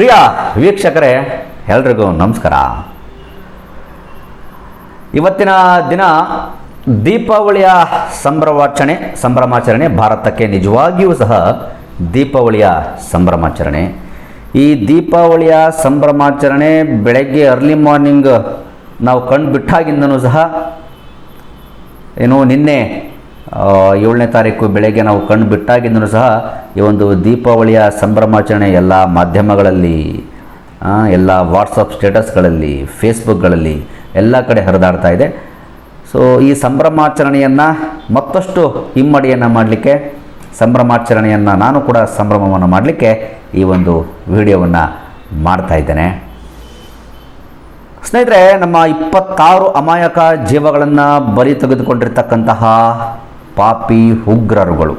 ಪ್ರಿಯ ವೀಕ್ಷಕರೇ, ಎಲ್ರಿಗೂ ನಮಸ್ಕಾರ. ಇವತ್ತಿನ ದಿನ ದೀಪಾವಳಿಯ ಸಂಭ್ರಮಾಚರಣೆ ಸಂಭ್ರಮಾಚರಣೆ ಭಾರತಕ್ಕೆ ನಿಜವಾಗಿಯೂ ಸಹ ದೀಪಾವಳಿಯ ಸಂಭ್ರಮಾಚರಣೆ. ಈ ದೀಪಾವಳಿಯ ಸಂಭ್ರಮಾಚರಣೆ ಬೆಳಗ್ಗೆ ಅರ್ಲಿ ಮಾರ್ನಿಂಗ್ ನಾವು ಕಣ್ಣು ಬಿಟ್ಟಾಗಿಂದನೂ ಸಹ, ಏನು ನಿನ್ನೆ ಏಳನೇ ತಾರೀಕು ಬೆಳಗ್ಗೆ ನಾವು ಕಣ್ಣು ಬಿಟ್ಟಾಗಿದ್ದರೂ ಸಹ ಈ ಒಂದು ದೀಪಾವಳಿಯ ಸಂಭ್ರಮಾಚರಣೆ ಎಲ್ಲ ಮಾಧ್ಯಮಗಳಲ್ಲಿ ಎಲ್ಲ ವಾಟ್ಸಪ್ ಸ್ಟೇಟಸ್ಗಳಲ್ಲಿ ಫೇಸ್ಬುಕ್ಗಳಲ್ಲಿ ಎಲ್ಲ ಕಡೆ ಹರಿದಾಡ್ತಾ ಇದೆ. ಸೊ ಈ ಸಂಭ್ರಮಾಚರಣೆಯನ್ನು ಮತ್ತಷ್ಟು ಹಿಮ್ಮಡಿಯನ್ನು ಮಾಡಲಿಕ್ಕೆ, ಸಂಭ್ರಮಾಚರಣೆಯನ್ನು ನಾನು ಕೂಡ ಸಂಭ್ರಮವನ್ನು ಮಾಡಲಿಕ್ಕೆ ಈ ಒಂದು ವಿಡಿಯೋವನ್ನು ಮಾಡ್ತಾ ಇದ್ದೇನೆ. ಸ್ನೇಹಿತರೆ, ನಮ್ಮ ಇಪ್ಪತ್ತಾರು ಅಮಾಯಕ ಜೀವಗಳನ್ನು ಬಲಿ ತೆಗೆದುಕೊಂಡಿರ್ತಕ್ಕಂತಹ ಪಾಪಿ ಉಗ್ರರುಗಳು.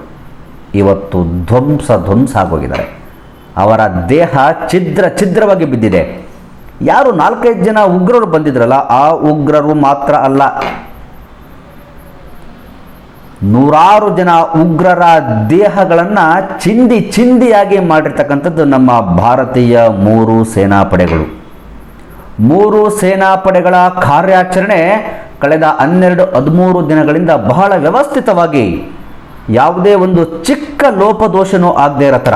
ಇವತ್ತು ಧ್ವಂಸ ಧ್ವಂಸ ಆಗೋಗಿದ್ದಾರೆ. ಅವರ ದೇಹ ಛಿದ್ರ ಛಿದ್ರವಾಗಿ ಬಿದ್ದಿದೆ. ಯಾರು ನಾಲ್ಕೈದು ಜನ ಉಗ್ರರು ಬಂದಿದ್ರಲ್ಲ, ಆ ಉಗ್ರರು ಮಾತ್ರ ಅಲ್ಲ. ನೂರಾರು ಜನ ಉಗ್ರರ ದೇಹಗಳನ್ನು ಚಿಂದಿ ಚಿಂದಿಯಾಗಿ ಮಾಡಿರ್ತಕ್ಕಂಥದ್ದು ನಮ್ಮ ಭಾರತೀಯ ಮೂರು ಸೇನಾಪಡೆಗಳು. ಮೂರು ಸೇನಾಪಡೆಗಳ ಕಾರ್ಯಾಚರಣೆ ಕಳೆದ ಹನ್ನೆರಡು ಹದಿಮೂರು ದಿನಗಳಿಂದ ಬಹಳ ವ್ಯವಸ್ಥಿತವಾಗಿ ಯಾವುದೇ ಒಂದು ಚಿಕ್ಕ ಲೋಪದೋಷನೂ ಆಗದೇ ಇರೋ ಥರ.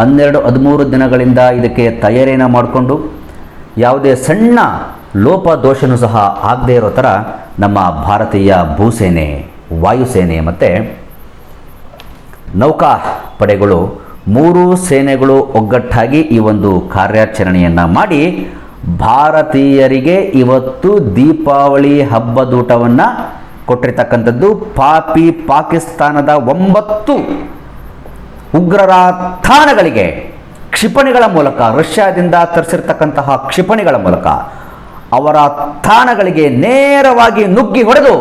ಹನ್ನೆರಡು ಹದಿಮೂರು ದಿನಗಳಿಂದ ಇದಕ್ಕೆ ತಯಾರಿಯನ್ನು ಮಾಡಿಕೊಂಡು ಯಾವುದೇ ಸಣ್ಣ ಲೋಪದೋಷನೂ ಸಹ ಆಗದೇ ಇರೋ ಥರ ನಮ್ಮ ಭಾರತೀಯ ಭೂಸೇನೆ, ವಾಯುಸೇನೆ ಮತ್ತು ನೌಕಾ ಪಡೆಗಳು ಮೂರು ಸೇನೆಗಳು ಒಗ್ಗಟ್ಟಾಗಿ ಈ ಒಂದು ಕಾರ್ಯಾಚರಣೆಯನ್ನು ಮಾಡಿ ಭಾರತೀಯರಿಗೆ ಇವತ್ತು ದೀಪಾವಳಿ ಹಬ್ಬದೂಟವನ್ನು ಕೊಟ್ಟಿರ್ತಕ್ಕಂಥದ್ದು ಪಾಪಿ ಪಾಕಿಸ್ತಾನದ ಒಂಬತ್ತು ಉಗ್ರರ ತಾಣಗಳಿಗೆ ಕ್ಷಿಪಣಿಗಳ ಮೂಲಕ, ರಷ್ಯಾದಿಂದ ತರಿಸಿರ್ತಕ್ಕಂತಹ ಕ್ಷಿಪಣಿಗಳ ಮೂಲಕ ಅವರ ತಾಣಗಳಿಗೆ ನೇರವಾಗಿ ನುಗ್ಗಿ ಹೊಡೆದು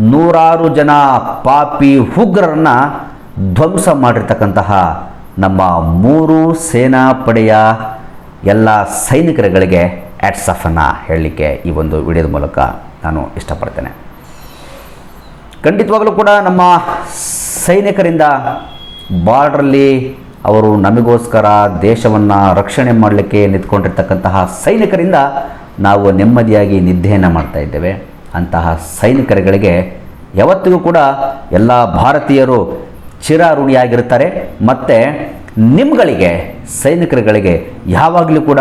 ನೂರಾರು ಜನ ಪಾಪಿ ಉಗ್ರರನ್ನು ಧ್ವಂಸ ಮಾಡಿರ್ತಕ್ಕಂತಹ ನಮ್ಮ ಮೂರು ಸೇನಾಪಡೆಯ ಎಲ್ಲ ಸೈನಿಕರುಗಳಿಗೆ ಆಫನ್ನು ಹೇಳಲಿಕ್ಕೆ ಈ ಒಂದು ವಿಡಿಯೋದ ಮೂಲಕ ನಾನು ಇಷ್ಟಪಡ್ತೇನೆ. ಖಂಡಿತವಾಗಲೂ ಕೂಡ ನಮ್ಮ ಸೈನಿಕರಿಂದ ಬಾರ್ಡ್ರಲ್ಲಿ ಅವರು ನಮಗೋಸ್ಕರ ದೇಶವನ್ನು ರಕ್ಷಣೆ ಮಾಡಲಿಕ್ಕೆ ನಿಂತ್ಕೊಂಡಿರ್ತಕ್ಕಂತಹ ಸೈನಿಕರಿಂದ ನಾವು ನೆಮ್ಮದಿಯಾಗಿ ನಿದ್ದೆಯನ್ನು ಮಾಡ್ತಾ ಇದ್ದೇವೆ. ಅಂತಹ ಸೈನಿಕರುಗಳಿಗೆ ಯಾವತ್ತಿಗೂ ಕೂಡ ಎಲ್ಲ ಭಾರತೀಯರು ಚಿರಋಣಿಯಾಗಿರ್ತಾರೆ ಮತ್ತು ನಿಮ್ಗಳಿಗೆ, ಸೈನಿಕರುಗಳಿಗೆ ಯಾವಾಗಲೂ ಕೂಡ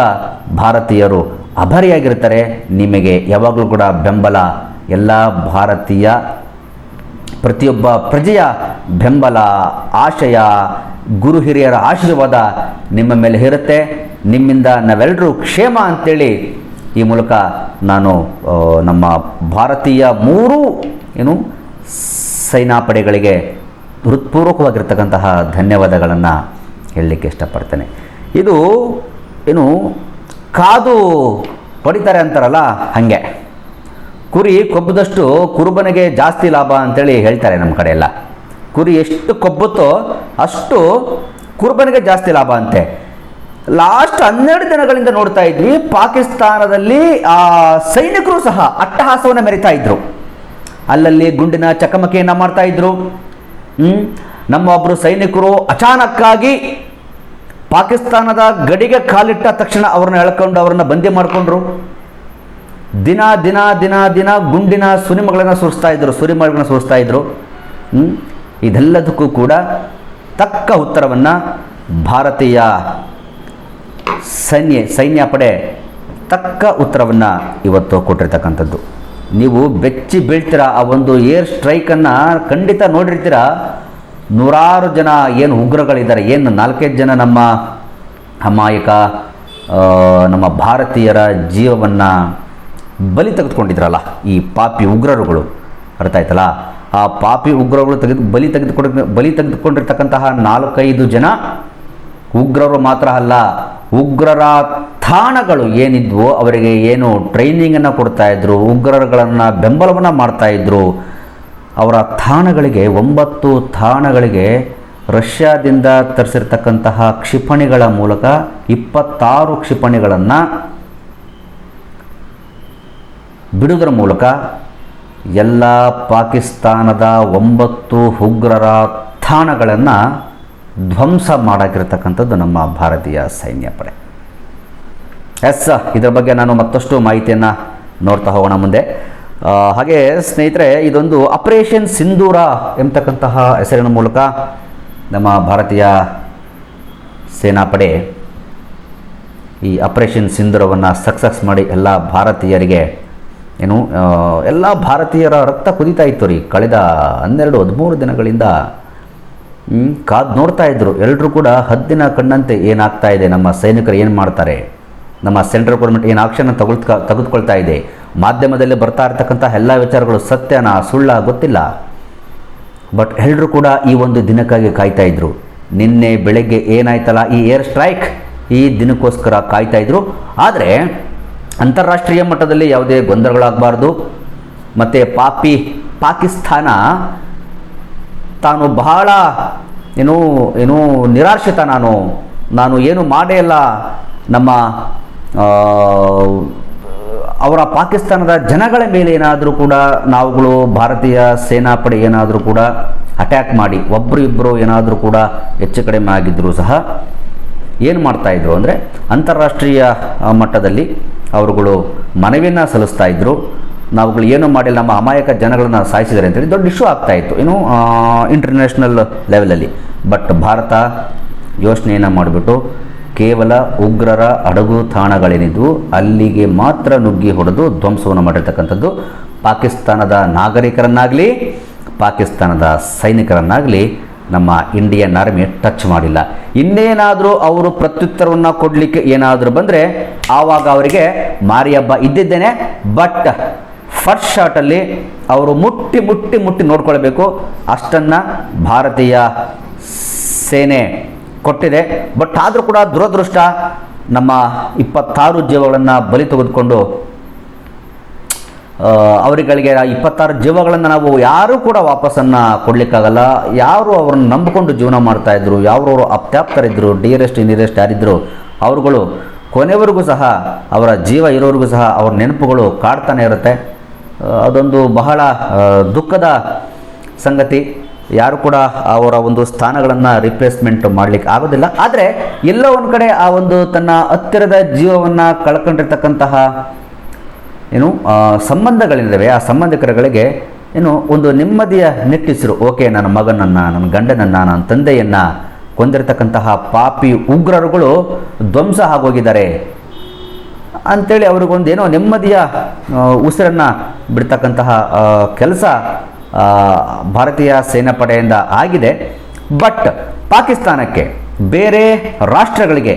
ಭಾರತೀಯರು ಅಭರಿಯಾಗಿರ್ತಾರೆ ನಿಮಗೆ ಯಾವಾಗಲೂ ಕೂಡ ಬೆಂಬಲ, ಎಲ್ಲ ಭಾರತೀಯ ಪ್ರತಿಯೊಬ್ಬ ಪ್ರಜೆಯ ಬೆಂಬಲ, ಆಶಯ, ಗುರು ಹಿರಿಯರ ಆಶೀರ್ವಾದ ನಿಮ್ಮ ಮೇಲೆ ಇರುತ್ತೆ ನಿಮ್ಮಿಂದ ನಾವೆಲ್ಲರೂ ಕ್ಷೇಮ ಅಂತೇಳಿ ಈ ಮೂಲಕ ನಾನು ನಮ್ಮ ಭಾರತೀಯ ಮೂರೂ, ಏನು ಸೇನಾಪಡೆಗಳಿಗೆ ಹೃತ್ಪೂರ್ವಕವಾಗಿರ್ತಕ್ಕಂತಹ ಧನ್ಯವಾದಗಳನ್ನು ಹೇಳಲಿಕ್ಕೆ ಇಷ್ಟಪಡ್ತೇನೆ. ಇದು, ಏನು ಕಾದು ಹೊಡಿತಾರೆ ಅಂತಾರಲ್ಲ, ಹಾಗೆ. ಕುರಿ ಕೊಬ್ಬದಷ್ಟು ಕುರುಬನಿಗೆ ಜಾಸ್ತಿ ಲಾಭ ಅಂತೇಳಿ ಹೇಳ್ತಾರೆ ನಮ್ಮ ಕಡೆ ಎಲ್ಲ ಕುರಿ ಎಷ್ಟು ಕೊಬ್ಬುತ್ತೋ ಅಷ್ಟು ಕುರುಬನಿಗೆ ಜಾಸ್ತಿ ಲಾಭ ಅಂತೆ. ಲಾಸ್ಟ್ ಹನ್ನೆರಡು ದಿನಗಳಿಂದ ನೋಡ್ತಾ ಇದ್ವಿ, ಪಾಕಿಸ್ತಾನದಲ್ಲಿ, ಆ, ಸೈನಿಕರು ಸಹ ಅಟ್ಟಹಾಸವನ್ನು ಮೆರಿತಾ ಇದ್ರು. ಅಲ್ಲಲ್ಲಿ ಗುಂಡಿನ ಚಕಮಕಿಯನ್ನು ಮಾಡ್ತಾ ಇದ್ರು? ನಮ್ಮ ಒಬ್ಬರು ಸೈನಿಕರು ಅಚಾನಕ್ಕಾಗಿ ಪಾಕಿಸ್ತಾನದ ಗಡಿಗೆ ಕಾಲಿಟ್ಟ ತಕ್ಷಣ ಅವ್ರನ್ನ ಎಳ್ಕೊಂಡು ಅವ್ರನ್ನ ಬಂದಿ ಮಾಡಿಕೊಂಡ್ರು. ದಿನ ದಿನ ದಿನ ದಿನ ಗುಂಡಿನ ಸುರಿಮಗಳನ್ನು ಸುರಿಸ್ತಾ ಇದ್ರು, ಸುರಿಮಗಳನ್ನು ಸುರಿಸ್ತಾ ಹ್ಮ್? ಇದೆಲ್ಲದಕ್ಕೂ ಕೂಡ ತಕ್ಕ ಉತ್ತರವನ್ನು ಭಾರತೀಯ ಸೈನ್ಯ ಸೈನ್ಯ ಪಡೆ ತಕ್ಕ ಉತ್ತರವನ್ನು ಇವತ್ತು ಕೊಟ್ಟಿರ್ತಕ್ಕಂಥದ್ದು. ನೀವು ಬೆಚ್ಚಿ ಬೀಳ್ತೀರಾ ಆ ಒಂದು ಏರ್ ಸ್ಟ್ರೈಕನ್ನು ಖಂಡಿತ ನೋಡಿರ್ತೀರ? ನೂರಾರು ಜನ ಏನು ಉಗ್ರಗಳಿದ್ದಾರೆ, ಏನು ನಾಲ್ಕೈದು ಜನ ನಮ್ಮ ಅಮಾಯಕ ನಮ್ಮ ಭಾರತೀಯರ ಜೀವವನ್ನು ಬಲಿ ತೆಗೆದುಕೊಂಡಿದ್ರಲ್ಲ, ಈ ಪಾಪಿ ಉಗ್ರರುಗಳು. ಅರ್ಥ ಆಯ್ತಲ್ಲ? ಆ ಪಾಪಿ ಉಗ್ರಗಳು ತೆಗೆದು ಬಲಿ ತೆಗೆದುಕೊಂಡು, ಬಲಿ ತೆಗೆದುಕೊಂಡಿರ್ತಕ್ಕಂತಹ ನಾಲ್ಕೈದು ಜನ ಉಗ್ರರು ಮಾತ್ರ ಅಲ್ಲ, ಉಗ್ರರ ತಾಣಗಳು ಏನಿದ್ವು, ಅವರಿಗೆ ಏನು ಟ್ರೈನಿಂಗನ್ನು ಕೊಡ್ತಾಯಿದ್ರು ಉಗ್ರರುಗಳನ್ನು ಬೆಂಬಲವನ್ನು ಮಾಡ್ತಾ ಇದ್ರು ಅವರ ತಾಣಗಳಿಗೆ ಒಂಬತ್ತು ತಾಣಗಳಿಗೆ ರಷ್ಯಾದಿಂದ ತರಿಸಿರ್ತಕ್ಕಂತಹ ಕ್ಷಿಪಣಿಗಳ ಮೂಲಕ ಇಪ್ಪತ್ತಾರು ಕ್ಷಿಪಣಿಗಳನ್ನು ಬಿಡುವುದರ ಮೂಲಕ ಎಲ್ಲ ಪಾಕಿಸ್ತಾನದ ಒಂಬತ್ತು ಉಗ್ರರ ತಾಣಗಳನ್ನು ಧ್ವಂಸ ಮಾಡಾಕಿರ್ತಕ್ಕಂಥದ್ದು ನಮ್ಮ ಭಾರತೀಯ ಸೈನ್ಯ ಪಡೆ. ಎಸ್, ಇದರ ಬಗ್ಗೆ ನಾನು ಮತ್ತಷ್ಟು ಮಾಹಿತಿಯನ್ನು ನೋಡ್ತಾ ಹೋಗೋಣ ಮುಂದೆ. ಹಾಗೆ ಸ್ನೇಹಿತರೆ, ಇದೊಂದು ಆಪರೇಷನ್ ಸಿಂಧೂರ ಎಂಬತಕ್ಕಂತಹ ಹೆಸರಿನ ಮೂಲಕ ನಮ್ಮ ಭಾರತೀಯ ಸೇನಾಪಡೆ ಈ ಆಪರೇಷನ್ ಸಿಂಧೂರವನ್ನು ಸಕ್ಸಸ್ ಮಾಡಿ ಎಲ್ಲ ಭಾರತೀಯರಿಗೆ, ಏನು ಎಲ್ಲ ಭಾರತೀಯರ ರಕ್ತ ಕುದೀತಾ ಇತ್ತು ರೀ. ಕಳೆದ ಹನ್ನೆರಡು, ಹದಿಮೂರು ದಿನಗಳಿಂದ ಕಾದು ಕಾದ್ ನೋಡ್ತಾ ಇದ್ದರು ಎಲ್ಲರೂ ಕೂಡ ಹದ್ದಿನ ಕಣ್ಣಂತೆ ಏನಾಗ್ತಾ ಇದೆ, ನಮ್ಮ ಸೈನಿಕರು ಏನು ಮಾಡ್ತಾರೆ? ನಮ್ಮ ಸೆಂಟ್ರಲ್ ಗೌರ್ಮೆಂಟ್ ಏನು ಆಕ್ಷನ್ ತಗೊಳ್ತಾ ತೆಗೆದುಕೊಳ್ತಾ ಇದೆ? ಮಾಧ್ಯಮದಲ್ಲಿ ಬರ್ತಾ ಇರ್ತಕ್ಕಂಥ ಎಲ್ಲ ವಿಚಾರಗಳು ಸತ್ಯನ ಸುಳ್ಳ ಗೊತ್ತಿಲ್ಲ. ಬಟ್ ಎಲ್ಲರೂ ಕೂಡ ಈ ಒಂದು ದಿನಕ್ಕಾಗಿ ಕಾಯ್ತಾ ಇದ್ರು. ನಿನ್ನೆ ಬೆಳಗ್ಗೆ ಏನಾಯ್ತಲ್ಲ ಈ ಏರ್ ಸ್ಟ್ರೈಕ್ ಈ ದಿನಕ್ಕೋಸ್ಕರ ಕಾಯ್ತಾ ಇದ್ರು. ಆದರೆ ಅಂತಾರಾಷ್ಟ್ರೀಯ ಮಟ್ಟದಲ್ಲಿ ಯಾವುದೇ ಗೊಂದಲಗಳಾಗಬಾರ್ದು. ಮತ್ತು ಪಾಪಿ ಪಾಕಿಸ್ತಾನ ತಾನು ಬಹಳ ಏನು ಏನು ನಿರಾಶ್ರಿತ ನಾನು. ನಾನು ಏನು ಮಾಡೇ ಇಲ್ಲ. ನಮ್ಮ ಅವರ ಪಾಕಿಸ್ತಾನದ ಜನಗಳ ಮೇಲೆ ಏನಾದರೂ ಕೂಡ ನಾವುಗಳು ಭಾರತೀಯ ಸೇನಾಪಡೆ ಏನಾದರೂ ಕೂಡ ಅಟ್ಯಾಕ್ ಮಾಡಿ ಒಬ್ಬರು ಇಬ್ಬರು ಏನಾದರೂ ಕೂಡ ಹೆಚ್ಚು ಕಡಿಮೆ ಆಗಿದ್ದರೂ ಸಹ ಏನು ಮಾಡ್ತಾಯಿದ್ರು ಅಂದರೆ ಅಂತಾರಾಷ್ಟ್ರೀಯ ಮಟ್ಟದಲ್ಲಿ ಅವರುಗಳು ಮನವಿಯನ್ನು ಸಲ್ಲಿಸ್ತಾ ಇದ್ದರು ನಾವುಗಳು ಏನು ಮಾಡಿಲ್ಲ, ನಮ್ಮ ಅಮಾಯಕ ಜನಗಳನ್ನು ಸಾಯಿಸಿದ್ದಾರೆ ಅಂತೇಳಿ ದೊಡ್ಡ ಇಶ್ಯೂ ಆಗ್ತಾ ಇತ್ತು. ಏನು ಇಂಟರ್ನ್ಯಾಷನಲ್ ಲೆವೆಲಲ್ಲಿ ಬಟ್ ಭಾರತ ಯೋಚನೆಯನ್ನು ಮಾಡಿಬಿಟ್ಟು ಕೇವಲ ಉಗ್ರರ ಅಡಗು ತಾಣಗಳೇನಿದ್ವು, ಅಲ್ಲಿಗೆ ಮಾತ್ರ ನುಗ್ಗಿ ಹೊಡೆದು ಧ್ವಂಸವನ್ನು ಮಾಡಿರ್ತಕ್ಕಂಥದ್ದು. ಪಾಕಿಸ್ತಾನದ ನಾಗರಿಕರನ್ನಾಗಲಿ, ಪಾಕಿಸ್ತಾನದ ಸೈನಿಕರನ್ನಾಗಲಿ ನಮ್ಮ ಇಂಡಿಯನ್ ಆರ್ಮಿ ಟಚ್ ಮಾಡಿಲ್ಲ. ಇನ್ನೇನಾದರೂ ಅವರು ಪ್ರತ್ಯುತ್ತರವನ್ನು ಕೊಡಲಿಕ್ಕೆ ಏನಾದರೂ ಬಂದರೆ, ಆವಾಗ ಅವರಿಗೆ ಮಾರಿ ಹಬ್ಬ ಇದ್ದಿದ್ದೇನೆ, ಬಟ್ ಫಸ್ಟ್ ಶಾಟಲ್ಲಿ ಅವರು ಮುಟ್ಟಿ ಮುಟ್ಟಿ ಮುಟ್ಟಿ ನೋಡ್ಕೊಳ್ಬೇಕು. ಅಷ್ಟನ್ನು ಭಾರತೀಯ ಸೇನೆ ಕೊಟ್ಟಿದೆ. ಬಟ್ ಆದರೂ ಕೂಡ ದುರದೃಷ್ಟ ನಮ್ಮ ಇಪ್ಪತ್ತಾರು ಜೀವಗಳನ್ನು ಬಲಿ ತೆಗೆದುಕೊಂಡು ಅವರುಗಳಿಗೆ ಇಪ್ಪತ್ತಾರು ಜೀವಗಳನ್ನು ನಾವು ಯಾರೂ ಕೂಡ ವಾಪಸ್ಸನ್ನು ಕೊಡಲಿಕ್ಕಾಗಲ್ಲ. ಯಾರು ಅವ್ರನ್ನ ನಂಬಿಕೊಂಡು ಜೀವನ ಮಾಡ್ತಾಯಿದ್ರು ಯಾರವರು ಅಪ್ತ್ಯಾಪ್ತರಿದ್ದರು ಡಿಯರೆಸ್ಟ್ ನಿಯರೆಸ್ಟ್ ಯಾರಿದ್ದರು ಅವರುಗಳು ಕೊನೆವರೆಗೂ ಸಹ ಅವರ ಜೀವ ಇರೋರಿಗೂ ಸಹ ಅವ್ರ ನೆನಪುಗಳು ಕಾಡ್ತಾನೆ ಇರುತ್ತೆ. ಅದೊಂದು ಬಹಳ ದುಃಖದ ಸಂಗತಿ. ಯಾರು ಕೂಡ ಅವರ ಒಂದು ಸ್ಥಾನಗಳನ್ನು ರಿಪ್ಲೇಸ್ಮೆಂಟ್ ಮಾಡಲಿಕ್ಕೆ ಆಗೋದಿಲ್ಲ. ಆದರೆ ಎಲ್ಲೋ ಒಂದು ಕಡೆ ಆ ಒಂದು ತನ್ನ ಹತ್ತಿರದ ಜೀವವನ್ನು ಕಳ್ಕೊಂಡಿರ್ತಕ್ಕಂತಹ ಏನು ಸಂಬಂಧಗಳಿದ್ದಾವೆ ಆ ಸಂಬಂಧಿಕರುಗಳಿಗೆ ಏನು, ಒಂದು ನೆಮ್ಮದಿಯ ನಿಟ್ಟಿಸಿರು. ಓಕೆ, ನನ್ನ ಮಗನನ್ನು, ನನ್ನ ಗಂಡನನ್ನು, ನನ್ನ ತಂದೆಯನ್ನು ಕೊಂದಿರತಕ್ಕಂತಹ ಪಾಪಿ ಉಗ್ರರುಗಳು ಧ್ವಂಸ ಆಗೋಗಿದ್ದಾರೆ ಅಂಥೇಳಿ ಅವ್ರಿಗೊಂದು ಏನೋ ನೆಮ್ಮದಿಯ ಉಸಿರನ್ನು ಬಿಡ್ತಕ್ಕಂತಹ ಕೆಲಸ ಭಾರತೀಯ ಸೇನಾಪಡೆಯಿಂದ ಆಗಿದೆ. ಬಟ್ ಪಾಕಿಸ್ತಾನಕ್ಕೆ ಬೇರೆ ರಾಷ್ಟ್ರಗಳಿಗೆ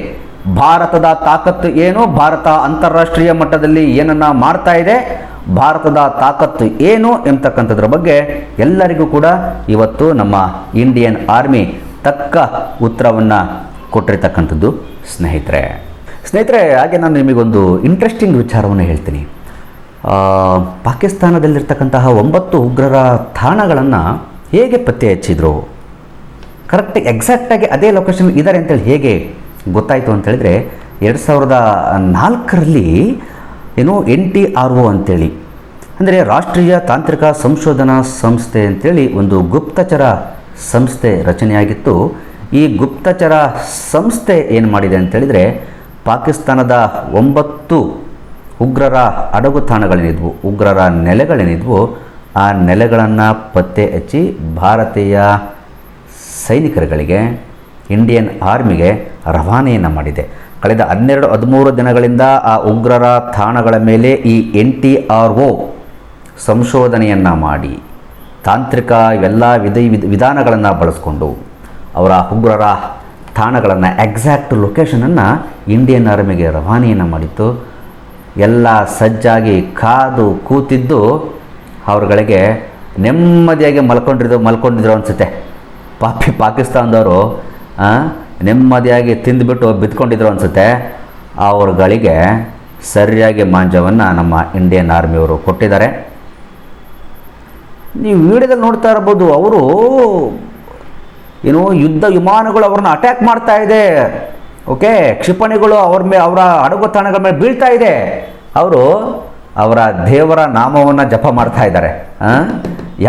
ಭಾರತದ ತಾಕತ್ತು ಏನು? ಭಾರತ ಅಂತಾರಾಷ್ಟ್ರೀಯ ಮಟ್ಟದಲ್ಲಿ ಏನನ್ನ ಮಾಡ್ತಾ ಇದೆ? ಭಾರತದ ತಾಕತ್ತು ಏನು ಎಂಬತಕ್ಕಂಥದ್ರ ಬಗ್ಗೆ ಎಲ್ಲರಿಗೂ ಕೂಡ ಇವತ್ತು ನಮ್ಮ ಇಂಡಿಯನ್ ಆರ್ಮಿ ತಕ್ಕ ಉತ್ತರವನ್ನು ಕೊಟ್ಟಿರ್ತಕ್ಕಂಥದ್ದು ಸ್ನೇಹಿತರೆ. ಸ್ನೇಹಿತರೆ, ಹಾಗೆ ನಾನು ನಿಮಗೊಂದು ಇಂಟ್ರೆಸ್ಟಿಂಗ್ ವಿಚಾರವನ್ನು ಹೇಳ್ತೀನಿ. ಪಾಕಿಸ್ತಾನದಲ್ಲಿರ್ತಕ್ಕಂತಹ ಒಂಬತ್ತು ಉಗ್ರರ ತಾಣಗಳನ್ನು ಹೇಗೆ ಪತ್ತೆ ಹಚ್ಚಿದ್ರು? ಕರೆಕ್ಟ್ ಎಕ್ಸಾಕ್ಟಾಗಿ ಅದೇ ಲೊಕೇಶನ್ ಇದ್ದಾರೆ ಅಂತೇಳಿ ಹೇಗೆ ಗೊತ್ತಾಯಿತು ಅಂತೇಳಿದರೆ ಎರಡು ಸಾವಿರದ ನಾಲ್ಕರಲ್ಲಿ ಏನು ಎನ್ ಟಿ ಆರ್ ಒ ಅಂತೇಳಿ, ಅಂದರೆ ರಾಷ್ಟ್ರೀಯ ತಾಂತ್ರಿಕ ಸಂಶೋಧನಾ ಸಂಸ್ಥೆ ಅಂತೇಳಿ ಒಂದು ಗುಪ್ತಚರ ಸಂಸ್ಥೆ ರಚನೆಯಾಗಿತ್ತು. ಈ ಗುಪ್ತಚರ ಸಂಸ್ಥೆ ಏನು ಮಾಡಿದೆ ಅಂತೇಳಿದರೆ ಪಾಕಿಸ್ತಾನದ ಒಂಬತ್ತು ಉಗ್ರರ ಅಡಗು ತಾಣಗಳೇನಿದ್ವು, ಉಗ್ರರ ನೆಲೆಗಳೇನಿದ್ವು, ಆ ನೆಲೆಗಳನ್ನು ಪತ್ತೆ ಹಚ್ಚಿ ಭಾರತೀಯ ಸೈನಿಕರುಗಳಿಗೆ ಇಂಡಿಯನ್ ಆರ್ಮಿಗೆ ರವಾನೆಯನ್ನು ಮಾಡಿದೆ. ಕಳೆದ ಹನ್ನೆರಡು, ಹದಿಮೂರು ದಿನಗಳಿಂದ ಆ ಉಗ್ರರ ತಾಣಗಳ ಮೇಲೆ ಈ ಎನ್ ಟಿ ಆರ್ ಒ ಸಂಶೋಧನೆಯನ್ನು ಮಾಡಿ, ತಾಂತ್ರಿಕ ಎಲ್ಲ ವಿಧಿ, ವಿಧ- ವಿಧಾನಗಳನ್ನು ಬಳಸ್ಕೊಂಡು ಅವರ ಉಗ್ರರ ತಾಣಗಳನ್ನು ಎಕ್ಸಾಕ್ಟ್ ಲೊಕೇಶನನ್ನು ಇಂಡಿಯನ್ ಆರ್ಮಿಗೆ ರವಾನೆಯನ್ನು ಮಾಡಿತ್ತು. ಎಲ್ಲ ಸಜ್ಜಾಗಿ ಕಾದು ಕೂತಿದ್ದು ಅವ್ರುಗಳಿಗೆ ನೆಮ್ಮದಿಯಾಗಿ ಮಲ್ಕೊಂಡಿದ್ದು ಮಲ್ಕೊಂಡಿದ್ರು ಅನಿಸುತ್ತೆ. ಪಾಪಿ ಪಾಕಿಸ್ತಾನದವರು ನೆಮ್ಮದಿಯಾಗಿ ತಿಂದುಬಿಟ್ಟು ಬಿತ್ಕೊಂಡಿದ್ರು ಅನಿಸುತ್ತೆ. ಅವ್ರುಗಳಿಗೆ ಸರಿಯಾಗಿ ಮಾಂಜವನ್ನು ನಮ್ಮ ಇಂಡಿಯನ್ ಆರ್ಮಿಯವರು ಕೊಟ್ಟಿದ್ದಾರೆ. ನೀವು ವಿಡಿಯೋದಲ್ಲಿ ನೋಡ್ತಾ ಇರ್ಬೋದು ಅವರು ಏನು ಯುದ್ಧ ವಿಮಾನಗಳು ಅವ್ರನ್ನ ಅಟ್ಯಾಕ್ ಮಾಡ್ತಾ ಇದೆ. ಓಕೆ, ಕ್ಷಿಪಣಿಗಳು ಅವ್ರ ಮೇ, ಅವರ ಅಡುಗು ತಾಣಗಳ ಮೇಲೆ ಬೀಳ್ತಾ ಇದೆ. ಅವರು ಅವರ ದೇವರ ನಾಮವನ್ನು ಜಪ ಮಾಡ್ತಾ ಇದ್ದಾರೆ?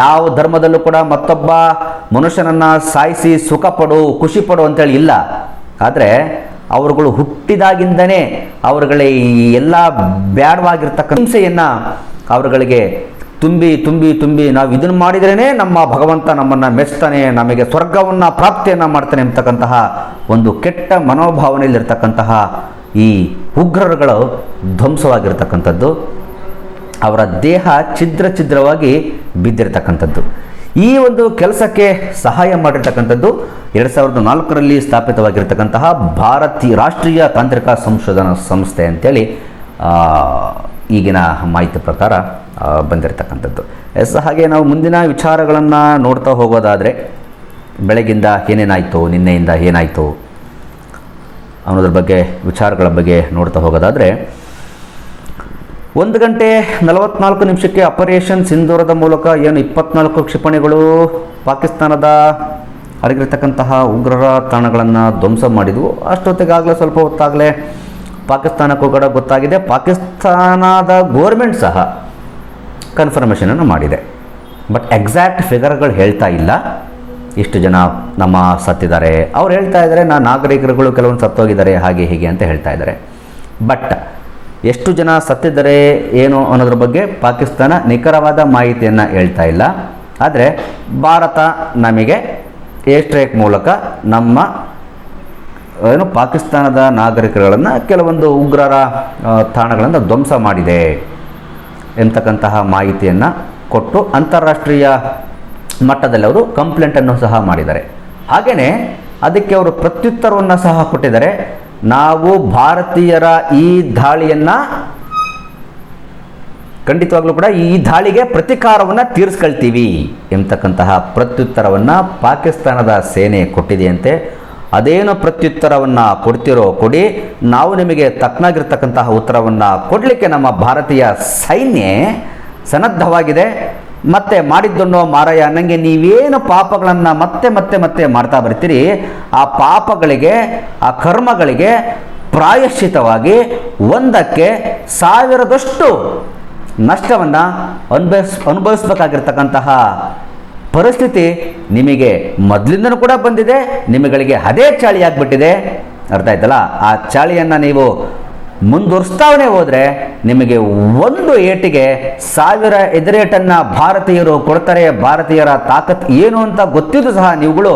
ಯಾವ ಧರ್ಮದಲ್ಲೂ ಕೂಡ ಮತ್ತೊಬ್ಬ ಮನುಷ್ಯನನ್ನು ಸಾಯಿಸಿ ಸುಖ ಪಡು, ಖುಷಿ ಪಡು ಅಂತೇಳಿ ಇಲ್ಲ. ಆದರೆ ಅವರುಗಳು ಹುಟ್ಟಿದಾಗಿಂದನೇ ಅವರುಗಳ ಈ ಎಲ್ಲ ಬ್ಯಾಡವಾಗಿರ್ತಕ್ಕ ಹಿಂಸೆಯನ್ನು ಅವರುಗಳಿಗೆ ತುಂಬಿ ತುಂಬಿ ತುಂಬಿ ನಾವು ಇದನ್ನು ಮಾಡಿದ್ರೇ ನಮ್ಮ ಭಗವಂತ ನಮ್ಮನ್ನು ಮೆಚ್ತಾನೆ, ನಮಗೆ ಸ್ವರ್ಗವನ್ನು ಪ್ರಾಪ್ತಿಯನ್ನು ಮಾಡ್ತಾನೆ ಎಂಬತಕ್ಕಂತಹ ಒಂದು ಕೆಟ್ಟ ಮನೋಭಾವನೆಯಲ್ಲಿರ್ತಕ್ಕಂತಹ ಈ ಉಗ್ರರುಗಳು ಧ್ವಂಸವಾಗಿರ್ತಕ್ಕಂಥದ್ದು. ಅವರ ದೇಹ ಛಿದ್ರ ಛಿದ್ರವಾಗಿ ಬಿದ್ದಿರತಕ್ಕಂಥದ್ದು. ಈ ಒಂದು ಕೆಲಸಕ್ಕೆ ಸಹಾಯ ಮಾಡಿರ್ತಕ್ಕಂಥದ್ದು ಎರಡು ಸಾವಿರದ ನಾಲ್ಕರಲ್ಲಿ ಸ್ಥಾಪಿತವಾಗಿರ್ತಕ್ಕಂತಹ ಭಾರತೀಯ ರಾಷ್ಟ್ರೀಯ ತಾಂತ್ರಿಕ ಸಂಶೋಧನಾ ಸಂಸ್ಥೆ ಅಂತೇಳಿ ಈಗಿನ ಮಾಹಿತಿ ಪ್ರಕಾರ ಬಂದಿರತಕ್ಕಂಥದ್ದು. ಎಸ್, ಹಾಗೆ ನಾವು ಮುಂದಿನ ವಿಚಾರಗಳನ್ನು ನೋಡ್ತಾ ಹೋಗೋದಾದರೆ, ಬೆಳಗಿಂದ ಏನೇನಾಯಿತು, ನಿನ್ನೆಯಿಂದ ಏನಾಯಿತು, ಅನ್ನೋದ್ರ ಬಗ್ಗೆ, ವಿಚಾರಗಳ ಬಗ್ಗೆ ನೋಡ್ತಾ ಹೋಗೋದಾದರೆ, ಒಂದು ಗಂಟೆ ನಲವತ್ನಾಲ್ಕು ನಿಮಿಷಕ್ಕೆ ಆಪರೇಷನ್ ಸಿಂಧೂರದ ಮೂಲಕ ಏನು ಇಪ್ಪತ್ನಾಲ್ಕು ಕ್ಷಿಪಣಿಗಳು ಪಾಕಿಸ್ತಾನದ ಅಡಗಿರ್ತಕ್ಕಂತಹ ಉಗ್ರರ ತಾಣಗಳನ್ನು ಧ್ವಂಸ ಮಾಡಿದವು. ಅಷ್ಟೊತ್ತಿಗಾಗಲೇ ಸ್ವಲ್ಪ ಹೊತ್ತಾಗಲೇ ಪಾಕಿಸ್ತಾನಕ್ಕೂ ಕೂಡ ಗೊತ್ತಾಗಿದೆ. ಪಾಕಿಸ್ತಾನದ ಗೋರ್ಮೆಂಟ್ ಸಹ ಕನ್ಫರ್ಮೇಷನನ್ನು ಮಾಡಿದೆ. ಬಟ್ ಎಕ್ಸಾಕ್ಟ್ ಫಿಗರ್ಗಳು ಹೇಳ್ತಾ ಇಲ್ಲ. ಇಷ್ಟು ಜನ ನಮ್ಮ ಸತ್ತಿದ್ದಾರೆ. ಅವ್ರು ಹೇಳ್ತಾ ಇದ್ದಾರೆ, ನಾ ನಾಗರಿಕರುಗಳು ಕೆಲವೊಂದು ಸತ್ತೋಗಿದ್ದಾರೆ, ಹಾಗೆ ಹೀಗೆ ಅಂತ ಹೇಳ್ತಾ ಇದ್ದಾರೆ. ಬಟ್ ಎಷ್ಟು ಜನ ಸತ್ತಿದ್ದಾರೆ ಏನು ಅನ್ನೋದ್ರ ಬಗ್ಗೆ ಪಾಕಿಸ್ತಾನ ನಿಖರವಾದ ಮಾಹಿತಿಯನ್ನು ಹೇಳ್ತಾ ಇಲ್ಲ. ಆದರೆ ಭಾರತ ನಮಗೆ ಏರ್ ಮೂಲಕ ನಮ್ಮ ಏನು ಪಾಕಿಸ್ತಾನದ ನಾಗರಿಕರುಗಳನ್ನು ಕೆಲವೊಂದು ಉಗ್ರರ ತಾಣಗಳನ್ನು ಧ್ವಂಸ ಮಾಡಿದೆ ಎಂತಕ್ಕಂತಹ ಮಾಹಿತಿಯನ್ನು ಕೊಟ್ಟು ಅಂತಾರಾಷ್ಟ್ರೀಯ ಮಟ್ಟದಲ್ಲಿ ಅವರು ಕಂಪ್ಲೇಂಟನ್ನು ಸಹ ಮಾಡಿದ್ದಾರೆ. ಹಾಗೆಯೇ ಅದಕ್ಕೆ ಅವರು ಪ್ರತ್ಯುತ್ತರವನ್ನು ಸಹ ಕೊಟ್ಟಿದ್ದಾರೆ. ನಾವು ಭಾರತೀಯರ ಈ ದಾಳಿಯನ್ನು ಖಂಡಿತವಾಗ್ಲೂ ಕೂಡ ಈ ದಾಳಿಗೆ ಪ್ರತಿಕಾರವನ್ನು ತೀರಿಸ್ಕೊಳ್ತೀವಿ ಎಂತಕ್ಕಂತಹ ಪ್ರತ್ಯುತ್ತರವನ್ನು ಪಾಕಿಸ್ತಾನದ ಸೇನೆ ಕೊಟ್ಟಿದೆಯಂತೆ ಅದೇನು ಪ್ರತ್ಯುತ್ತರವನ್ನು ಕೊಡ್ತಿರೋ ಕೊಡಿ. ನಾವು ನಿಮಗೆ ತಕ್ಕನಾಗಿರ್ತಕ್ಕಂತಹ ಉತ್ತರವನ್ನು ಕೊಡಲಿಕ್ಕೆ ನಮ್ಮ ಭಾರತೀಯ ಸೈನ್ಯ ಸನ್ನದ್ಧವಾಗಿದೆ. ಮತ್ತೆ ಮಾಡಿದ್ದನ್ನೋ ಮಾರಯ್ಯ ನನಗೆ ನೀವೇನು ಪಾಪಗಳನ್ನು ಮತ್ತೆ ಮತ್ತೆ ಮತ್ತೆ ಮಾಡ್ತಾ ಬರ್ತೀರಿ, ಆ ಪಾಪಗಳಿಗೆ, ಆ ಕರ್ಮಗಳಿಗೆ ಪ್ರಾಯಶ್ಚಿತವಾಗಿ ಒಂದಕ್ಕೆ ಸಾವಿರದಷ್ಟು ನಷ್ಟವನ್ನು ಅನುಭವಿಸ್, ಅನುಭವಿಸ್ಬೇಕಾಗಿರ್ತಕ್ಕಂತಹ ಪರಿಸ್ಥಿತಿ ನಿಮಗೆ ಮೊದಲಿಂದನೂ ಕೂಡ ಬಂದಿದೆ, ನಿಮಗಳಿಗೆ ಅದೇ ಚಾಳಿ ಆಗಿಬಿಟ್ಟಿದೆ. ಅರ್ಥ ಆಯ್ತಲ್ಲ? ಆ ಚಾಳಿಯನ್ನು ನೀವು ಮುಂದುವರಿಸ್ತಾವನೆ ಹೋದರೆ ನಿಮಗೆ ಒಂದು ಏಟಿಗೆ ಸಾವಿರ ಎದುರೇಟನ್ನು ಭಾರತೀಯರು ಕೊಡ್ತಾರೆ. ಭಾರತೀಯರ ತಾಕತ್ ಏನು ಅಂತ ಗೊತ್ತಿದ್ದು ಸಹ ನೀವುಗಳು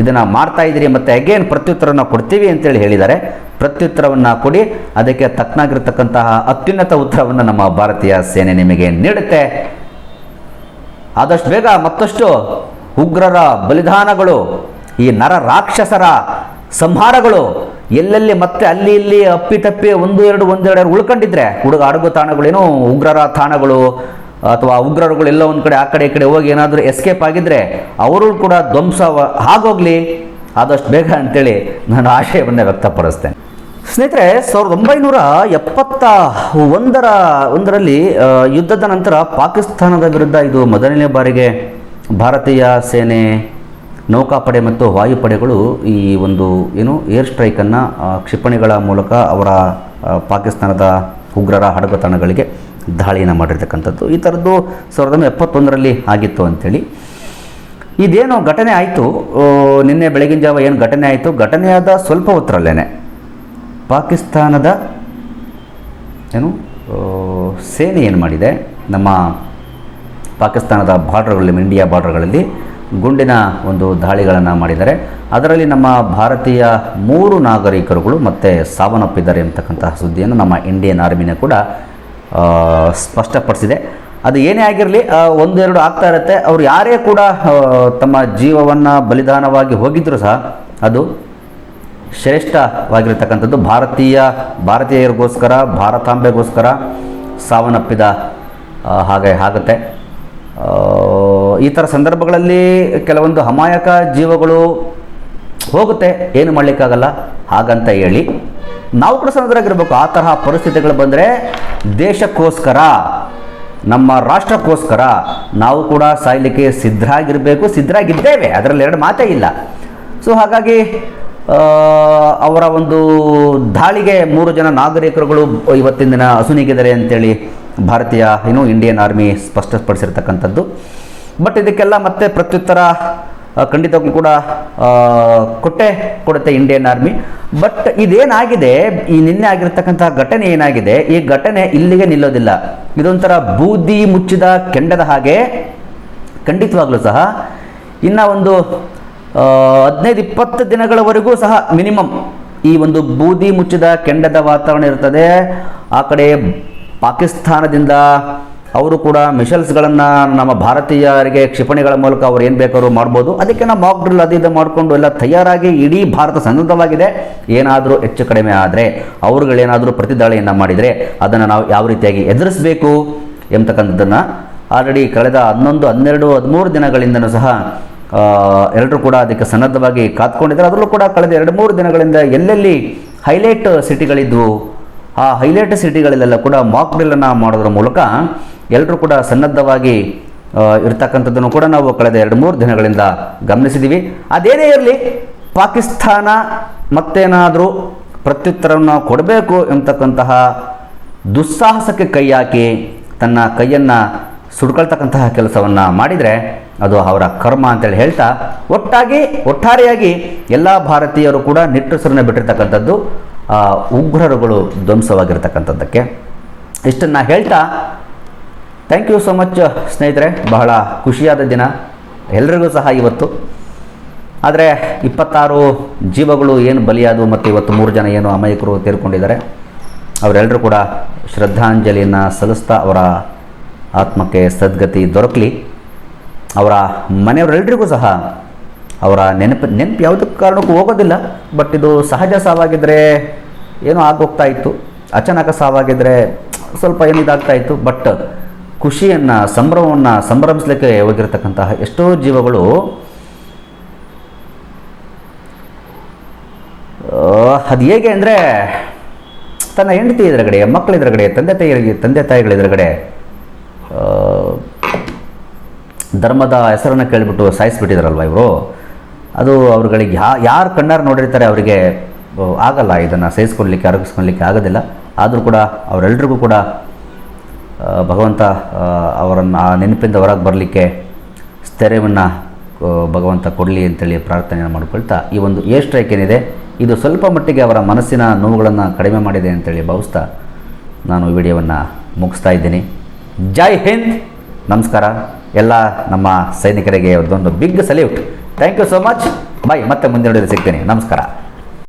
ಇದನ್ನು ಮಾಡ್ತಾ ಇದ್ದೀರಿ. ಮತ್ತು ಅಗೇನ್ ಪ್ರತ್ಯುತ್ತರವನ್ನು ಕೊಡ್ತೀವಿ ಅಂತೇಳಿ ಹೇಳಿದ್ದಾರೆ. ಪ್ರತ್ಯುತ್ತರವನ್ನು ಕೊಡಿ. ಅದಕ್ಕೆ ತಕ್ಕನಾಗಿರ್ತಕ್ಕಂತಹ ಅತ್ಯುನ್ನತ ಉತ್ತರವನ್ನು ನಮ್ಮ ಭಾರತೀಯ ಸೇನೆ ನಿಮಗೆ ನೀಡುತ್ತೆ. ಆದಷ್ಟು ಬೇಗ ಮತ್ತಷ್ಟು ಉಗ್ರರ ಬಲಿದಾನಗಳು, ಈ ನರ ರಾಕ್ಷಸರ ಸಂಹಾರಗಳು ಎಲ್ಲೆಲ್ಲಿ ಮತ್ತೆ ಅಲ್ಲಿ ಇಲ್ಲಿ ಅಪ್ಪಿತಪ್ಪಿ ಒಂದು ಎರಡು ಒಂದೆರಡು ಉಳ್ಕೊಂಡಿದ್ರೆ, ಹುಡುಗ ಅಡಗು ತಾಣಗಳೇನು ಉಗ್ರರ ತಾಣಗಳು ಅಥವಾ ಉಗ್ರರುಗಳು ಎಲ್ಲ ಒಂದು ಕಡೆ ಆ ಕಡೆ ಈ ಕಡೆ ಹೋಗಿ ಏನಾದರೂ ಎಸ್ಕೇಪ್ ಆಗಿದ್ರೆ ಅವರು ಕೂಡ ಧ್ವಂಸ ಆಗೋಗ್ಲಿ. ಆದಷ್ಟು ಬೇಗ ಅಂತೇಳಿ ನಾನು ಆಶಯವನ್ನು ವ್ಯಕ್ತಪಡಿಸ್ತೇನೆ. ಸ್ನೇಹಿತರೆ, ಸಾವಿರದ ಒಂಬೈನೂರ ಎಪ್ಪತ್ತ ಒಂದರ, ಒಂದರಲ್ಲಿ ಯುದ್ಧದ ನಂತರ ಪಾಕಿಸ್ತಾನದ ವಿರುದ್ಧ ಇದು ಮೊದಲನೇ ಬಾರಿಗೆ ಭಾರತೀಯ ಸೇನೆ ನೌಕಾಪಡೆ ಮತ್ತು ವಾಯುಪಡೆಗಳು ಈ ಒಂದು, ಏನು, ಏರ್ ಸ್ಟ್ರೈಕನ್ನು ಕ್ಷಿಪಣಿಗಳ ಮೂಲಕ ಅವರ ಪಾಕಿಸ್ತಾನದ ಉಗ್ರರ ಹಡಗುತಾಣಗಳಿಗೆ ದಾಳಿಯನ್ನು ಮಾಡಿರ್ತಕ್ಕಂಥದ್ದು. ಈ ಥರದ್ದು ಸಾವಿರದ ಒಂಬೈನೂರ ಎಪ್ಪತ್ತೊಂದರಲ್ಲಿ ಆಗಿತ್ತು ಅಂಥೇಳಿ. ಇದೇನು ಘಟನೆ ಆಯಿತು. ನಿನ್ನೆ ಬೆಳಗಿನ ಜಾವ ಏನು ಘಟನೆ ಆಯಿತು? ಘಟನೆಯಾದ ಸ್ವಲ್ಪ ಹೊತ್ತರಲ್ಲೇನೆ. ಪಾಕಿಸ್ತಾನದ ಏನು ಸೇನೆ ಏನು ಮಾಡಿದೆ? ನಮ್ಮ ಪಾಕಿಸ್ತಾನದ ಬಾರ್ಡರ್ಗಳಲ್ಲಿ ಇಂಡಿಯಾ ಬಾರ್ಡರ್ಗಳಲ್ಲಿ ಗುಂಡಿನ ಒಂದು ದಾಳಿಗಳನ್ನು ಮಾಡಿದ್ದಾರೆ. ಅದರಲ್ಲಿ ನಮ್ಮ ಭಾರತೀಯ ಮೂರು ನಾಗರಿಕರುಗಳು ಮತ್ತು ಸಾವನ್ನಪ್ಪಿದ್ದಾರೆ ಎಂಬತಕ್ಕಂತಹ ಸುದ್ದಿಯನ್ನು ನಮ್ಮ ಇಂಡಿಯನ್ ಆರ್ಮಿನ ಕೂಡ ಸ್ಪಷ್ಟಪಡಿಸಿದೆ. ಅದು ಏನೇ ಆಗಿರಲಿ ಒಂದೆರಡು ಆಗ್ತಾ ಇರುತ್ತೆ. ಅವರು ಯಾರೇ ಕೂಡ ತಮ್ಮ ಜೀವವನ್ನು ಬಲಿದಾನವಾಗಿ ಹೋಗಿದ್ದರೂ ಸಹ ಅದು ಶ್ರೇಷ್ಠವಾಗಿರ್ತಕ್ಕಂಥದ್ದು ಭಾರತೀಯ, ಭಾರತೀಯರಿಗೋಸ್ಕರ, ಭಾರತಾಂಬೆಗೋಸ್ಕರ ಸಾವನ್ನಪ್ಪಿದ ಹಾಗೆ ಆಗುತ್ತೆ. ಈ ಥರ ಸಂದರ್ಭಗಳಲ್ಲಿ ಕೆಲವೊಂದು ಅಮಾಯಕ ಜೀವಗಳು ಹೋಗುತ್ತೆ. ಏನು ಮಾಡಲಿಕ್ಕಾಗಲ್ಲ? ಹಾಗಂತ ಹೇಳಿ. ನಾವು ಕೂಡ ಸನ್ನದ್ಧರಾಗಿರ್ಬೇಕು ಆ ತರಹ ಪರಿಸ್ಥಿತಿಗಳು ಬಂದರೆ ದೇಶಕ್ಕೋಸ್ಕರ, ನಮ್ಮ ರಾಷ್ಟ್ರಕ್ಕೋಸ್ಕರ ನಾವು ಕೂಡ ಸಾಯಲಿಕ್ಕೆ ಸಿದ್ಧರಾಗಿರಬೇಕು. ಸಿದ್ಧರಾಗಿದ್ದೇವೆ. ಅದರಲ್ಲಿ ಎರಡು ಮಾತೇ ಇಲ್ಲ. ಸೊ ಹಾಗಾಗಿ ಅವರ ಒಂದು ದಾಳಿಗೆ ಮೂರು ಜನ ನಾಗರಿಕರುಗಳು ಇವತ್ತಿನ ದಿನ ಅಸುನೀಗಿದ್ದಾರೆ ಅಂತೇಳಿ ಭಾರತೀಯ ಏನು ಇಂಡಿಯನ್ ಆರ್ಮಿ ಸ್ಪಷ್ಟಪಡಿಸಿರ್ತಕ್ಕಂಥದ್ದು. ಬಟ್ ಇದಕ್ಕೆಲ್ಲ ಮತ್ತೆ ಪ್ರತ್ಯುತ್ತರ ಖಂಡಿತ ಖಂಡಿತವಾಗ್ಲೂ ಕೂಡ ಕೊಟ್ಟೆ ಕೊಡುತ್ತೆ ಇಂಡಿಯನ್ ಆರ್ಮಿ. ಬಟ್ ಇದೇನಾಗಿದೆ, ಈ ನಿನ್ನೆ ಆಗಿರ್ತಕ್ಕಂತಹ ಘಟನೆ ಏನಾಗಿದೆ, ಈ ಘಟನೆ ಇಲ್ಲಿಗೆ ನಿಲ್ಲೋದಿಲ್ಲ. ಇದೊಂಥರ ಬೂದಿ ಮುಚ್ಚಿದ ಕೆಂಡದ ಹಾಗೆ ಖಂಡಿತವಾಗ್ಲೂ ಸಹ ಇನ್ನು ಒಂದು ಹದಿನೈದು ಇಪ್ಪತ್ತು ದಿನಗಳವರೆಗೂ ಸಹ ಮಿನಿಮಮ್ ಈ ಒಂದು ಬೂದಿ ಮುಚ್ಚಿದ ಕೆಂಡದ ವಾತಾವರಣ ಇರ್ತದೆ ಆ ಕಡೆ ಪಾಕಿಸ್ತಾನದಿಂದ ಅವರು ಕೂಡ ಮಿಷಲ್ಸ್ಗಳನ್ನು ನಮ್ಮ ಭಾರತೀಯರಿಗೆ ಕ್ಷಿಪಣಿಗಳ ಮೂಲಕ ಅವ್ರು ಏನು ಬೇಕಾದ್ರೂ ಮಾಡ್ಬೋದು. ಅದಕ್ಕೆ ನಾವು ಮಾಕ್ ಡ್ರಿಲ್ ಅದು ಇದು ಮಾಡಿಕೊಂಡು ಎಲ್ಲ ತಯಾರಾಗಿ ಇಡೀ ಭಾರತ ಸನ್ನದ್ಧವಾಗಿದೆ ಏನಾದರೂ ಹೆಚ್ಚು ಕಡಿಮೆ ಆದರೆ ಅವರುಗಳೇನಾದರೂ ಪ್ರತಿದಾಳಿಯನ್ನು ಮಾಡಿದರೆ ಅದನ್ನು ನಾವು ಯಾವ ರೀತಿಯಾಗಿ ಎದುರಿಸಬೇಕು ಎಂಬತಕ್ಕಂಥದ್ದನ್ನು ಆಲ್ರೆಡಿ ಕಳೆದ ಹನ್ನೊಂದು, ಹನ್ನೆರಡು, ಹದಿಮೂರು ದಿನಗಳಿಂದನೂ ಸಹ ಎಲ್ಲರೂ ಕೂಡ ಅದಕ್ಕೆ ಸನ್ನದ್ಧವಾಗಿ ಕಾತ್ಕೊಂಡಿದ್ದಾರೆ. ಅದರಲ್ಲೂ ಕೂಡ ಕಳೆದ ಎರಡು ಮೂರು ದಿನಗಳಿಂದ ಎಲ್ಲೆಲ್ಲಿ ಹೈಲೈಟ್ ಸಿಟಿಗಳಿದ್ವು ಆ ಹೈಲೈಟ್ ಸಿಟಿಗಳಲ್ಲೆಲ್ಲ ಕೂಡ ಮಾಕ್ ಡ್ರಿಲ್ಲನ್ನು ಮಾಡೋದ್ರ ಮೂಲಕ ಎಲ್ಲರೂ ಕೂಡ ಸನ್ನದ್ಧವಾಗಿ ಇರ್ತಕ್ಕಂಥದ್ದನ್ನು ಕೂಡ ನಾವು ಕಳೆದ ಎರಡು ಮೂರು ದಿನಗಳಿಂದ ಗಮನಿಸಿದ್ದೀವಿ. ಅದೇನೇ ಇರಲಿ, ಪಾಕಿಸ್ತಾನ ಮತ್ತೇನಾದರೂ ಪ್ರತ್ಯುತ್ತರವನ್ನು ಕೊಡಬೇಕು ಎಂಬತಕ್ಕಂತಹ ದುಸ್ಸಾಹಸಕ್ಕೆ ಕೈ ಹಾಕಿ ತನ್ನ ಕೈಯನ್ನು ಸುಡ್ಕೊಳ್ತಕ್ಕಂತಹ ಕೆಲಸವನ್ನು ಮಾಡಿದರೆ ಅದು ಅವರ ಕರ್ಮ ಅಂತೇಳಿ ಹೇಳ್ತಾ ಒಟ್ಟಾಗಿ, ಒಟ್ಟಾರೆಯಾಗಿ ಎಲ್ಲ ಭಾರತೀಯರು ಕೂಡ ನಿಟ್ಟುಸರನ್ನು ಬಿಟ್ಟಿರ್ತಕ್ಕಂಥದ್ದು, ಆ, ಉಗ್ರರುಗಳು ಧ್ವಂಸವಾಗಿರ್ತಕ್ಕಂಥದ್ದಕ್ಕೆ. ಇಷ್ಟನ್ನು ಹೇಳ್ತಾ ಥ್ಯಾಂಕ್ ಯು ಸೊ ಮಚ್ ಸ್ನೇಹಿತರೆ. ಬಹಳ ಖುಷಿಯಾದ ದಿನ. ಎಲ್ರಿಗೂ ಸಹ ಇವತ್ತು. ಆದರೆ ಇಪ್ಪತ್ತಾರು ಜೀವಗಳು ಏನು ಬಲಿಯಾದವು ಮತ್ತು ಇವತ್ತು ಮೂರು ಜನ ಏನು ಅಮಾಯಕರು ತೀರ್ಕೊಂಡಿದ್ದಾರೆ. ಅವರೆಲ್ಲರೂ ಕೂಡ ಶ್ರದ್ಧಾಂಜಲಿಯನ್ನು ಸಲ್ಲಿಸ್ತಾ ಅವರ ಆತ್ಮಕ್ಕೆ ಸದ್ಗತಿ ದೊರಕಲಿ. ಅವರ ಮನೆಯವರೆಲ್ಲರಿಗೂ ಸಹ ಅವರ ನೆನಪು ನೆನಪು ಯಾವುದಕ್ಕೆ ಕಾರಣಕ್ಕೂ ಹೋಗೋದಿಲ್ಲ. ಬಟ್ ಇದು ಸಹಜ ಸಾವಾಗಿದ್ದರೆ ಏನೋ ಆಗೋಗ್ತಾ ಇತ್ತು. ಅಚಾನಕ ಸಾವಾಗಿದ್ದರೆ ಸ್ವಲ್ಪ ಏನಿದಾಗ್ತಾ ಇತ್ತು. ಬಟ್ ಖುಷಿಯನ್ನು, ಸಂಭ್ರಮವನ್ನು ಸಂಭ್ರಮಿಸಲಿಕ್ಕೆ ಹೋಗಿರತಕ್ಕಂತಹ ಎಷ್ಟೋ ಜೀವಗಳು ಅದು ಹೇಗೆ ಅಂದರೆ ತನ್ನ ಹೆಂಡತಿ ಎದುರುಗಡೆ ಮಕ್ಕಳ ಎದುರುಗಡೆ, ತಂದೆ ತಾಯಿ, ತಂದೆ ತಾಯಿಗಳ ಎದುರುಗಡೆ ಧರ್ಮದ ಹೆಸರನ್ನು ಕೇಳಿಬಿಟ್ಟು ಸಾಯಿಸಿಬಿಟ್ಟಿದಾರಲ್ವ ಇವರು? ಅದು ಅವ್ರುಗಳಿಗೆ ಯಾ ಯಾರು ಕಣ್ಣಾರು ನೋಡಿರ್ತಾರೆ ಅವರಿಗೆ ಆಗಲ್ಲ, ಇದನ್ನು ಸಹಿಸ್ಕೊಳ್ಲಿಕ್ಕೆ, ಅರಗಿಸ್ಕೊಳ್ಲಿಕ್ಕೆ ಆಗೋದಿಲ್ಲ. ಆದರೂ ಕೂಡ ಅವರೆಲ್ಲರಿಗೂ ಕೂಡ ಭಗವಂತ ಅವರನ್ನು, ಆ ನೆನಪಿಂದ ಹೊರಗೆ ಬರಲಿಕ್ಕೆ ಸ್ಥೈರ್ಯವನ್ನು ಭಗವಂತ ಕೊಡಲಿ ಅಂತೇಳಿ ಪ್ರಾರ್ಥನೆಯನ್ನು ಮಾಡಿಕೊಳ್ತಾ ಈ ಒಂದು ಏರ್ ಸ್ಟ್ರೈಕ್ ಏನಿದೆ, ಇದು ಸ್ವಲ್ಪ ಮಟ್ಟಿಗೆ ಅವರ ಮನಸ್ಸಿನ ನೋವುಗಳನ್ನು ಕಡಿಮೆ ಮಾಡಿದೆ ಅಂತೇಳಿ ಭಾವಿಸ್ತಾ ನಾನು ಈ ವಿಡಿಯೋವನ್ನು ಮುಗಿಸ್ತಾ ಇದ್ದೀನಿ. ಜೈ ಹಿಂದ್! ನಮಸ್ಕಾರ. ಎಲ್ಲ ನಮ್ಮ ಸೈನಿಕರಿಗೆ ಒಂದೊಂದು big salute. Thank you so much bye ಮತ್ತೆ ಮುಂದಿನ ಸಿಗ್ತೀನಿ. ನಮಸ್ಕಾರ.